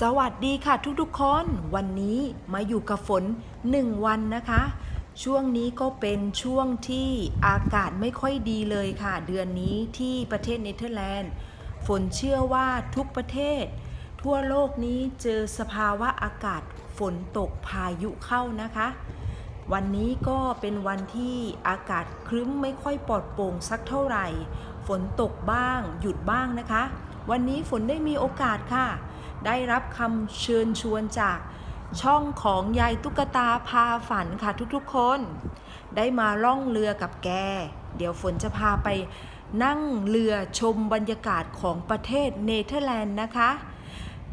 สวัสดีค่ะทุกๆคนวันนี้มาอยู่กับฝน 1 วันนะคะ ช่วงนี้ก็เป็นช่วงที่อากาศไม่ค่อยดีเลยค่ะ เดือนนี้ที่ประเทศเนเธอร์แลนด์ ฝนเชื่อว่าทุกประเทศ ทั่วโลกนี้เจอสภาวะอากาศฝนตกพายุเข้านะคะ วันนี้ก็เป็นวันที่อากาศครึ้มไม่ค่อยปลอดโปร่งสักเท่าไหร่ ฝนตกบ้างหยุดบ้างนะคะ วันนี้ฝนได้มีโอกาสค่ะ ได้รับคำเชิญชวนจากช่องของยายตุ๊กตาพาฝันค่ะทุกๆคน ได้มาล่องเรือกับแก เดี๋ยวฝนจะพาไปนั่งเรือชมบรรยากาศของประเทศเนเธอร์แลนด์นะคะ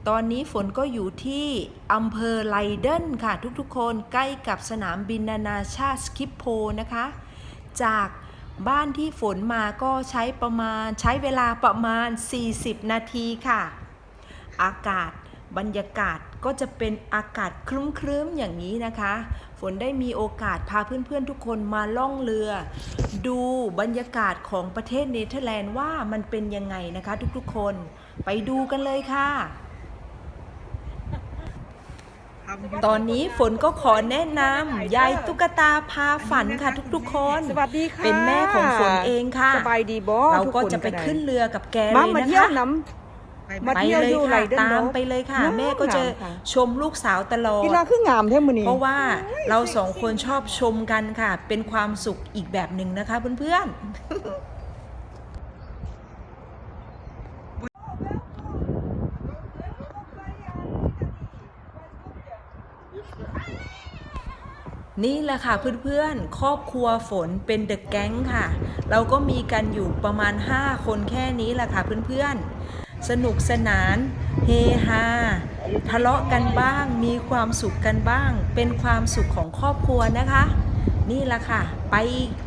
ตอนนี้ฝนก็อยู่ที่อำเภอไลเดนค่ะทุกๆคนใกล้กับสนามบินนานาชาติสคิปโพนะคะ จากบ้านที่ฝนมาก็ใช้ประมาณใช้เวลาประมาณ 40 นาทีค่ะ อากาศบรรยากาศก็จะเป็นอากาศครึ้มๆอย่างนี้นะคะ ฝนได้มีโอกาสพาเพื่อนๆทุกคนมาล่องเรือ ดูบรรยากาศของประเทศเนเธอร์แลนด์ว่ามันเป็นยังไงนะคะ ทุกๆคนไปดูกันเลยค่ะ ตอนนี้ฝนก็ขอแนะนำยายตุ๊กตาพาฝันค่ะทุกๆ คนสวัสดีค่ะเป็นแม่ของฝนเองค่ะสบายดีบอเราทุก็คนจะไปด้ขึ้นเรือกับแกเลมายมานะเที่ยวคะน้ำ มาไปเที่ยวเลยอยู่ไหนค่ะเดินตามเนาะ ไปเลยค่ะงามแม่ก็จะงามค่ะชมลูกสาวตลอดกีฬาคืองามแท้มื้อนี้ เพราะว่าเราสองคนชอบชมกันค่ะ เป็นความสุขอีกแบบหนึ่งนะคะเพื่อนๆ นี่แหละค่ะเพื่อนๆ ครอบครัวฝนเป็นเดอะแก๊งค่ะ เราก็มีกันอยู่ประมาณ 5 คนแค่นี้แหละค่ะเพื่อนๆ สนุกสนาน เฮฮาทะเลาะกันบ้าง มีความสุขกันบ้าง เป็นความสุขของครอบครัวนะคะ นี่แหละค่ะ ไป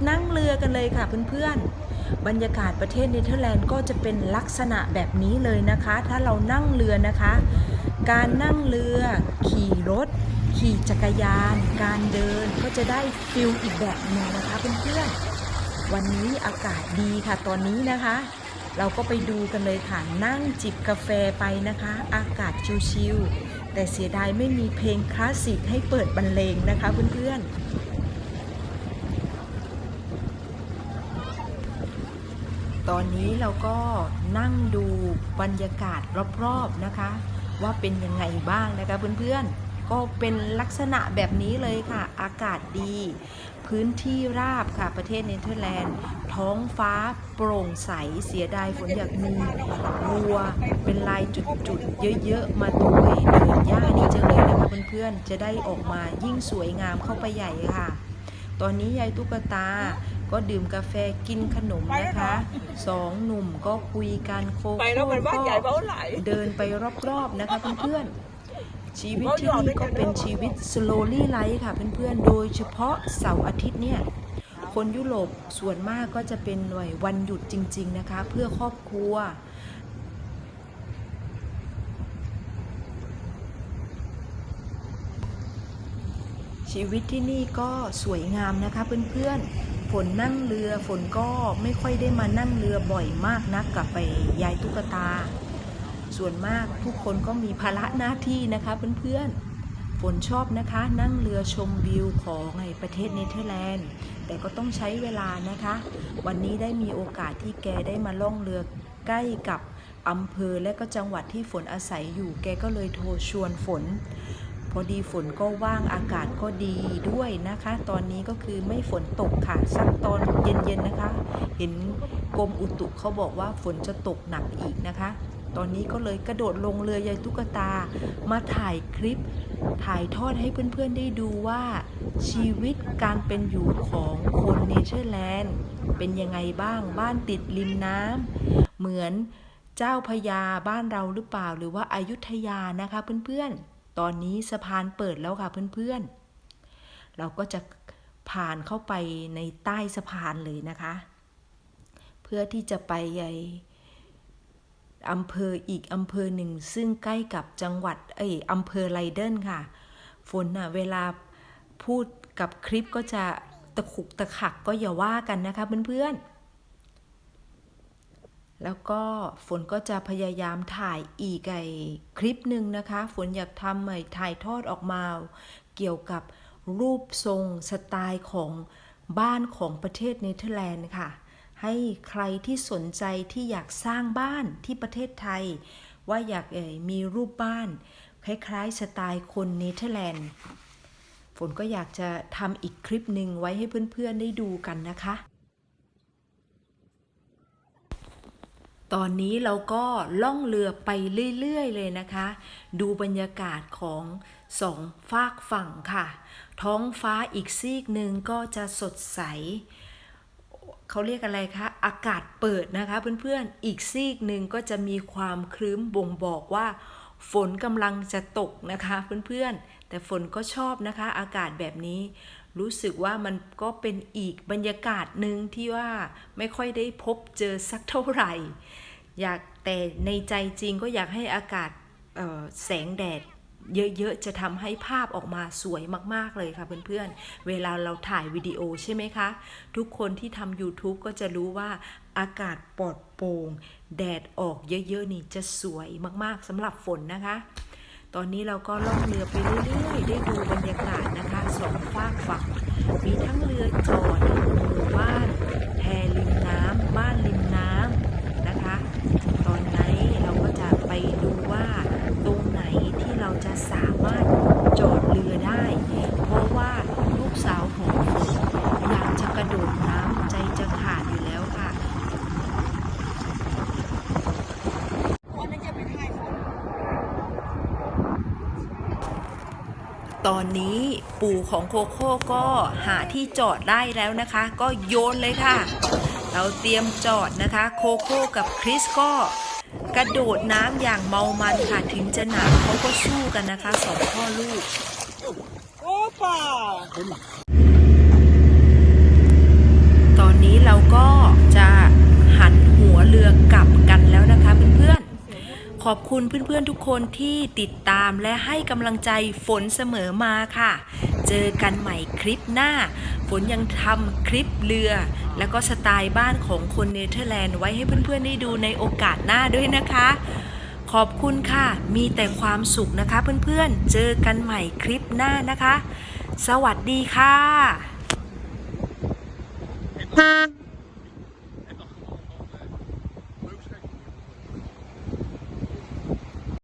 นั่งเรือกันเลยค่ะเพื่อนๆ บรรยากาศประเทศเนเธอร์แลนด์ก็จะเป็นลักษณะแบบนี้เลยนะคะ ถ้าเรานั่งเรือนะคะ การนั่งเรือ ขี่รถ ขี่จักรยาน การเดินก็จะได้ฟิลอีกแบบหนึ่งนะคะเพื่อนๆ วันนี้อากาศดีค่ะตอนนี้นะคะ เราก็ไปดูกันเลยค่ะ นั่งจิบกาแฟไปนะคะ อากาศชิลๆแต่เสียดายไม่มีเพลงคลาสสิกให้เปิดบรรเลงนะคะเพื่อนๆ ตอนนี้เราก็นั่งดูบรรยากาศรอบๆนะคะ ว่าเป็นยังไงบ้างนะคะเพื่อนๆ ก็เป็นลักษณะแบบนี้เลยค่ะ อากาศดี พื้นที่ราบค่ะประเทศเนเธอร์แลนด์ ท้องฟ้าโปร่งใสเสียดายฝนอยากมีวัวเป็นลายจุดๆ เยอะๆ มาตรงไอ้เดินหญ้านี้จังเลยนะคะเพื่อนๆ จะได้ออกมายิ่งสวยงามเข้าไปใหญ่ค่ะ ตอนนี้ยายตุ๊กตาก็ดื่มกาแฟกินขนมนะคะสองหนุ่มก็คุยกันโคไปแล้วโค่มันบ้านก็ใหญ่เบ้าไหลเดินไปรอบๆนะคะเพื่อนๆ ชีวิตที่นี่ก็เป็นชีวิต slowly life ค่ะเพื่อนๆ โดยเฉพาะเสาร์อาทิตย์เนี่ย คนยุโรปส่วนมากก็จะเป็นหน่วยวันหยุดจริง ๆ นะคะ เพื่อครอบครัวชีวิตที่นี่ก็สวยงามนะคะเพื่อนๆ ฝนนั่งเรือฝนก็ไม่ค่อยได้มานั่งเรือบ่อยมากนักกับไปยายตุ๊กตา ส่วนมากทุกคนก็มีภาระหน้าที่นะคะเพื่อนๆ ฝนชอบนะคะนั่งเรือชมวิวของในประเทศเนเธอร์แลนด์ แต่ก็ต้องใช้เวลานะคะ วันนี้ได้มีโอกาสที่แกได้มาล่องเรือใกล้กับอำเภอและก็จังหวัดที่ฝนอาศัยอยู่ แกก็เลยโทรชวนฝน พอดีฝนก็ว่างอากาศก็ดีด้วยนะคะ ตอนนี้ก็คือไม่ฝนตกค่ะ สักตอนเย็นๆนะคะ เห็นกรมอุตุเขาบอกว่าฝนจะตกหนักอีกนะคะ ตอนนี้ก็เลยกระโดดลงเรือยายตุ๊กตา มาถ่ายคลิป ถ่ายทอดให้เพื่อนๆได้ดูว่าชีวิตการเป็นอยู่ของคนเนเธอร์แลนด์เป็นยังไงบ้างบ้านติดริมน้ำเหมือนเจ้าพระยาบ้านเราหรือเปล่า หรือว่าอายุทยานะคะเพื่อนๆ ตอนนี้สะพานเปิดแล้วค่ะเพื่อนๆ เราก็จะผ่านเข้าไปในใต้สะพานเลยนะคะ เพื่อที่จะไปใหญ่ อำเภออีกอำเภอหนึ่ง ซึ่งใกล้กับจังหวัดเอ้ยอำเภอไลเดนค่ะ ฝนน่ะเวลาพูดกับคลิปก็จะตะขุกตะขักก็อย่าว่ากันนะคะเพื่อนๆ แล้วก็ฝนก็จะพยายามถ่ายอีกไอคลิปหนึ่งนะคะ ฝนอยากทำไอถ่ายทอดออกมา เกี่ยวกับรูปทรงสไตล์ของบ้านของประเทศเนเธอร์แลนด์ค่ะ ให้ใครที่สนใจที่อยากสร้างบ้านที่ประเทศไทย ว่าอยากเอ่ยมีรูปบ้าน คล้ายๆ สไตล์คนเนเธอร์แลนด์ ฝนก็อยากจะทำอีกคลิปหนึ่งไว้ให้เพื่อนๆได้ดูกันนะคะ ตอนนี้เราก็ล่องเรือไปเรื่อยๆเลยนะคะ ดูบรรยากาศของสองฝากฝั่งค่ะ ท้องฟ้าอีกซีกหนึ่งก็จะสดใส เขาเรียกอะไรคะอากาศเปิดนะคะเพื่อนๆอีกซีกหนึ่งก็จะมีความครึ้มบ่งบอกว่า ฝนกำลังจะตกนะคะเพื่อนๆแต่ฝนก็ชอบนะคะ อากาศแบบนี้ รู้สึกว่ามันก็เป็นอีกบรรยากาศหนึ่งที่ว่าไม่ค่อยได้พบเจอสักเท่าไหร่ อยากแต่ในใจจริงก็อยากให้อากาศแสงแดด เยอะๆ จะทำให้ภาพออกมาสวยมากๆเลยค่ะเพื่อนๆ เวลาเราถ่ายวิดีโอใช่ไหมคะ ทุกคนที่ทำ YouTube ก็จะรู้ว่าอากาศปลอดโปร่งแดดออกเยอะๆ นี่จะสวยมากๆสำหรับฝนนะคะ ตอนนี้เราก็ล่องเรือไปเรื่อยๆ ได้ดูบรรยากาศนะคะสองฝากฝั่ง มีทั้งเรือจอดหมู่บ้านแพริมน้ำบ้านริมน้ำนะคะ ตอนนี้เราก็จะไปดูว่าตรงไหนที่เราจะสามารถจอดเรือได้ เพราะว่าลูกสาวของฝนอยากจะกระโดดน้ำใจจะขาดอยู่แล้วค่ะตอนนี้ปู่ของโคโค่ก็หาที่จอดได้แล้วนะคะ ก็โยนเลยค่ะ เราเตรียมจอดนะคะ โคโค่กับคริสก็ กระโดดน้ำอย่างเมามันค่ะถึงจะหนาวเขาก็สู้กันนะคะสองพ่อลูก Opa! ตอนนี้เราก็จะหันหัวเรือกลับกันแล้วนะคะเพื่อนๆ ขอบคุณเพื่อนๆทุกคนที่ติดตามและให้กำลังใจฝนเสมอมาค่ะ เจอกันใหม่คลิปหน้า ฝนยังทำคลิปเรือ แล้วก็สไตล์บ้านของคนเนเธอร์แลนด์ไว้ให้เพื่อนๆได้ดูในโอกาสหน้าด้วยนะคะ ขอบคุณค่ะ มีแต่ความสุขนะคะเพื่อนๆ เจอกันใหม่คลิปหน้านะคะ สวัสดีค่ะ